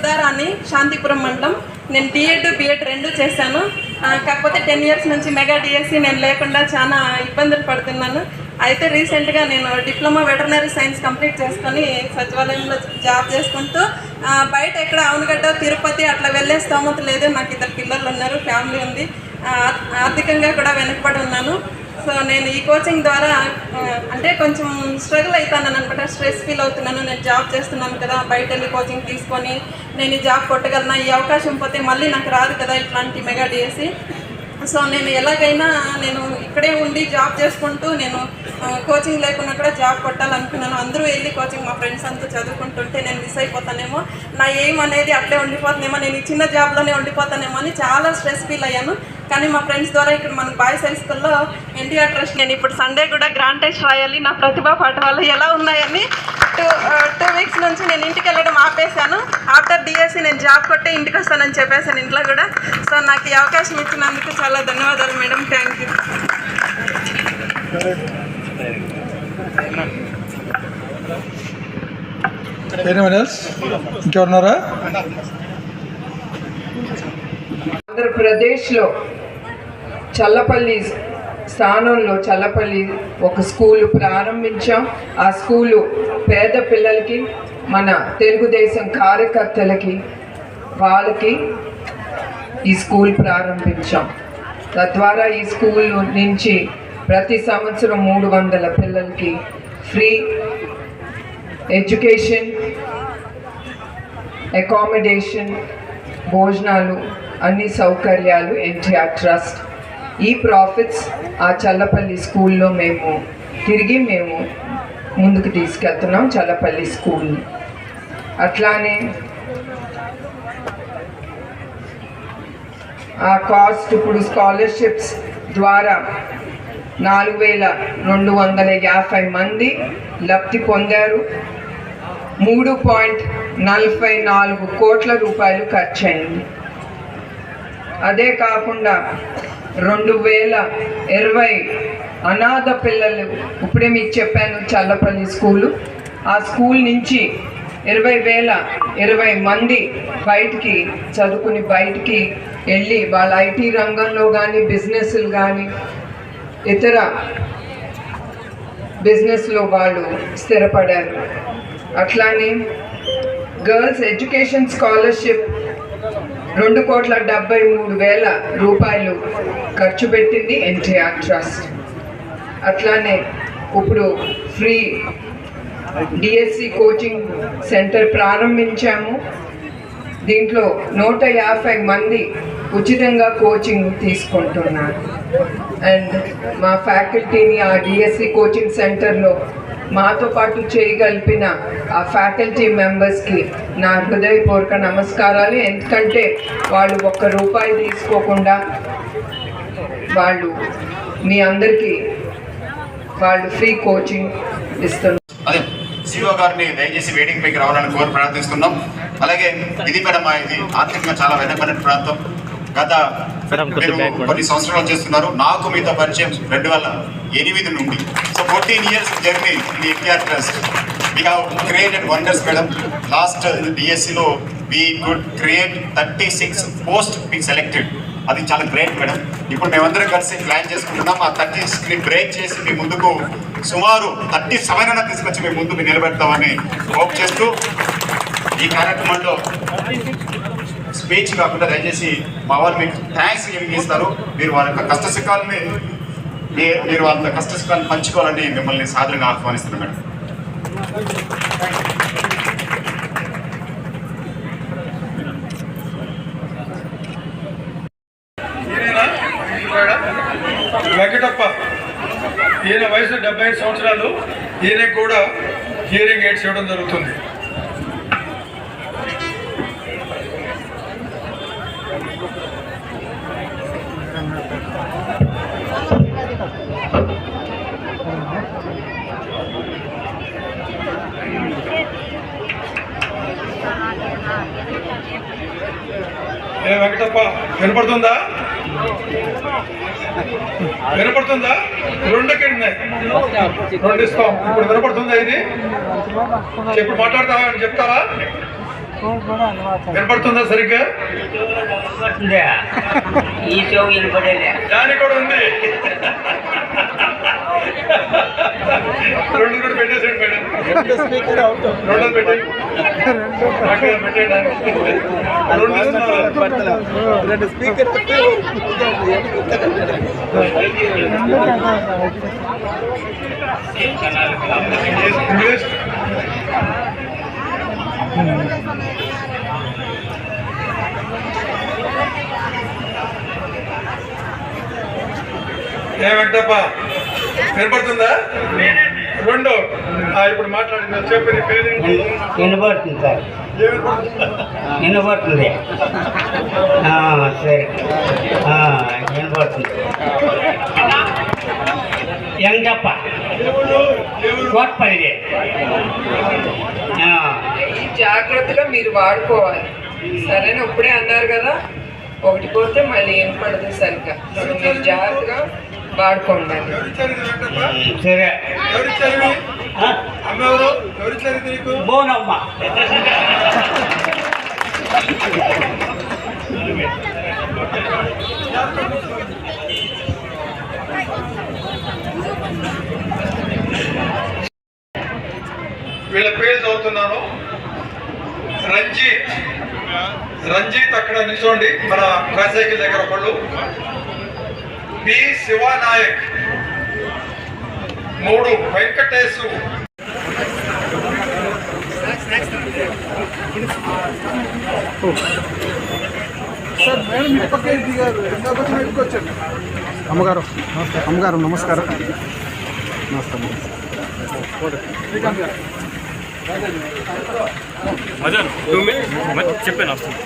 సుధారాణి శాంతిపురం మండలం. నేను DEd BEd రెండు చేశాను. కాకపోతే టెన్ ఇయర్స్ నుంచి మెగా డిఎస్సి నేను లేకుండా చాలా ఇబ్బందులు పడుతున్నాను. అయితే రీసెంట్గా నేను డిప్లొమా వెటర్నరీ సైన్స్ కంప్లీట్ చేసుకొని సచివాలయంలో జాబ్ చేసుకుంటూ బయట ఎక్కడ అవునగడ్డ తిరుపతి అట్లా వెళ్ళే స్తోమత లేదు. నాకు ఇద్దరు పిల్లలు ఉన్నారు ఫ్యామిలీ ఉంది. ఆర్థికంగా కూడా వెనుకబడి ఉన్నాను. సో నేను ఈ కోచింగ్ ద్వారా అంటే కొంచెం స్ట్రగుల్ అవుతాను అనమాట స్ట్రెస్ ఫీల్ అవుతున్నాను. నేను జాబ్ చేస్తున్నాను కదా బయట వెళ్ళి కోచింగ్ తీసుకొని నేను ఈ జాబ్ కొట్టగలను? ఈ అవకాశం పోతే మళ్ళీ నాకు రాదు కదా ఇట్లాంటి మెగా డిఎస్సి సో నేను ఎలాగైనా నేను ఇక్కడే ఉండి జాబ్ చేసుకుంటూ నేను కోచింగ్ లేకుండా కూడా జాబ్ కొట్టాలనుకున్నాను. అందరూ వెళ్ళి కోచింగ్ మా ఫ్రెండ్స్ అంతా చదువుకుంటుంటే నేను మిస్ అయిపోతానేమో. నా ఏం అనేది అట్లే ఉండిపోతుందేమో. నేను ఈ చిన్న జాబ్లోనే ఉండిపోతానేమో అని చాలా స్ట్రెస్ ఫీల్ అయ్యాను. కానీ మా ఫ్రెండ్స్ ద్వారా ఇక్కడ మన బాయ్స్ హై స్కూల్లో ఎన్టీఆర్ ట్రస్ట్ నేను ఇప్పుడు సండే కూడా గ్రాండ్ టెస్ట్ రాయాలి. నా ప్రతిభా పాఠవాలు ఎలా ఉన్నాయని టూ టూ వీక్స్ నుంచి నేను ఇంటికి వెళ్ళడం ఆపేశాను. ఆఫ్టర్ డిఎస్సి నేను జాబ్ కొట్టే ఇంటికి వస్తానని చెప్పేసాను ఇంట్లో కూడా. సో నాకు ఈ అవకాశం ఇచ్చినందుకు చాలా ధన్యవాదాలు madam. Thank you anyone else ఇంకెవరున్నారా? ఆంధ్రప్రదేశ్లో చల్లపల్లి స్థానంలో చల్లపల్లి ఒక స్కూలు ప్రారంభించాం. ఆ స్కూలు పేద పిల్లలకి మన తెలుగుదేశం కార్యకర్తలకి వాళ్ళకి ఈ స్కూల్ ప్రారంభించాం. తద్వారా ఈ స్కూల్ నుంచి ప్రతి సంవత్సరం మూడు వందల పిల్లలకి ఫ్రీ ఎడ్యుకేషన్ అకామిడేషన్ భోజనాలు అన్ని సౌకర్యాలు ఎన్టీఆర్ ట్రస్ట్ ఈ ప్రాఫిట్స్ ఆ చల్లపల్లి స్కూల్లో మేము తిరిగి మేము ముందుకు తీసుకెళ్తున్నాం చల్లపల్లి స్కూల్ని. అట్లానే ఆ కాస్ట్ ఇప్పుడు స్కాలర్షిప్స్ ద్వారా నాలుగు వేల రెండు వందల యాభై మంది లబ్ధి పొందారు. మూడు పాయింట్ నలభై నాలుగు కోట్ల రూపాయలు ఖర్చు అయింది అదే కాకుండా రెండు వేల ఇరవై అనాథ పిల్లలు. ఇప్పుడే మీకు చెప్పాను చల్లపల్లి స్కూలు. ఆ స్కూల్ నుంచి ఇరవై వేల ఇరవై మంది బయటికి చదువుకుని బయటికి వెళ్ళి వాళ్ళ ఐటీ రంగంలో కానీ బిజినెస్లు కానీ ఇతర బిజినెస్లో వాళ్ళు స్థిరపడారు. అట్లానే గర్ల్స్ ఎడ్యుకేషన్ స్కాలర్షిప్ రెండు కోట్ల డెబ్బై మూడు వేల రూపాయలు ఖర్చు పెట్టింది ఎన్టీఆర్ ట్రస్ట్. అట్లానే ఇప్పుడు ఫ్రీ డిఎస్సి కోచింగ్ సెంటర్ ప్రారంభించాము. దీంట్లో నూట యాభై మంది ఉచితంగా కోచింగ్ తీసుకుంటున్నారు. అండ్ మా ఫ్యాకల్టీని ఆ డిఎస్సి కోచింగ్ సెంటర్లో మాతో పాటు చేయగలిపిన ఆ ఫ్యాకల్టీ మెంబర్స్కి నా హృదయపూర్వక నమస్కారాలు. ఎందుకంటే వాళ్ళు ఒక్క రూపాయి తీసుకోకుండా వాళ్ళు మీ అందరికీ వాళ్ళు ఫ్రీ కోచింగ్ ఇస్తున్నారు. అదే సిఓ గారిని దయచేసి వేదిక పైకి రావాలని కోరి ప్రార్థిస్తున్నాం. అలాగే ఇది మేడం మా ఇది ఆర్థికంగా చాలా వెనకబడిన ప్రాంతం. గత కొన్ని సంవత్సరాలు చేస్తున్నారు. నాకు మీతో పరిచయం రెండు వేల ఎనిమిది నుండి. So fourteen years journey in NTR trust we have created wonders madam last డిఎస్సిలో we good create thirty six post be selected అది చాలా గ్రేట్ మేడం ఇప్పుడు మేమందరం కలిసి ప్లాన్ చేసుకుంటున్నాం. ఆ థర్టీ సిక్స్ని బ్రేక్ చేసి మీ ముందుకు సుమారు థర్టీ సెవెన్ అన్న తీసుకొచ్చి మీ ముందు మీరు నిలబెడతామని హోప్ చేస్తూ ఈ కార్యక్రమంలో స్పీచ్ కాకుండా దయచేసి మా వాళ్ళు మీకు థ్యాంక్స్ ఏమి చేస్తారు? మీరు వారి యొక్క కష్ట సుఖాలని మీరు అంత కష్టసుఖాన్ని పంచుకోవాలని మిమ్మల్ని సాదరంగా ఆహ్వానిస్తున్నాను మేడం. వెంకటప్ప ఈయన వయసు డెబ్బై ఐదు సంవత్సరాలు ఈయనకు కూడా హియరింగ్ ఎయిడ్స్ ఇవ్వడం జరుగుతుంది. ఏ వెంకటప్ప వినపడుతుందా? వినపడుతుందా? రెండు ఎక్కడ. రెండు ఇస్తాం ఇప్పుడు వినపడుతుందా ఇది? ఇప్పుడు మాట్లాడతావా? అని చెప్తావా? వినపడుతుందా సరిగ్గా? ఈ చెవు వినపడేలే. దాని కూడా ఉంది. రెండు కూడా పెట్టేసాడు మేడం. రెండు. రెండు స్పీకర్ ఇంగ్లీష్ ఏ వెంకటప్ప. వినపడుతుందా? రెండు. ఆ, ఇప్పుడు మాట్లాడింది చెప్పు నీ పేరు? వినపడుతుంది సార్. వినపడుతుందా? సరే. ఆ, వినపడుతుంది? ఎవరు? కోట్పల్లి. ఆ, ఈ జాగ్రత్తగా మీరు వాడుకోవాలి. సరేనా ఇప్పుడే అన్నారు కదా? ఒకటి పోతే మళ్ళీ ఏం పడదు సరిగ్గా. మీరు జాగ్రత్తగా వాడుకోండి సరే. బోనమ్మ. వీళ్ళ పేరు చదువుతున్నాను. రంజిత్. రంజిత్ అక్కడ నిల్చోండి. మన ట్రైసైకిల్ దగ్గర ఒకళ్ళు. బి శివానాయక్. మూడు వెంకటేశు. ఇటుకు వచ్చాను అమ్మగారు అమ్మగారు నమస్కారం. నమస్కారం మినిట్స్ చెప్పాను వస్తుంది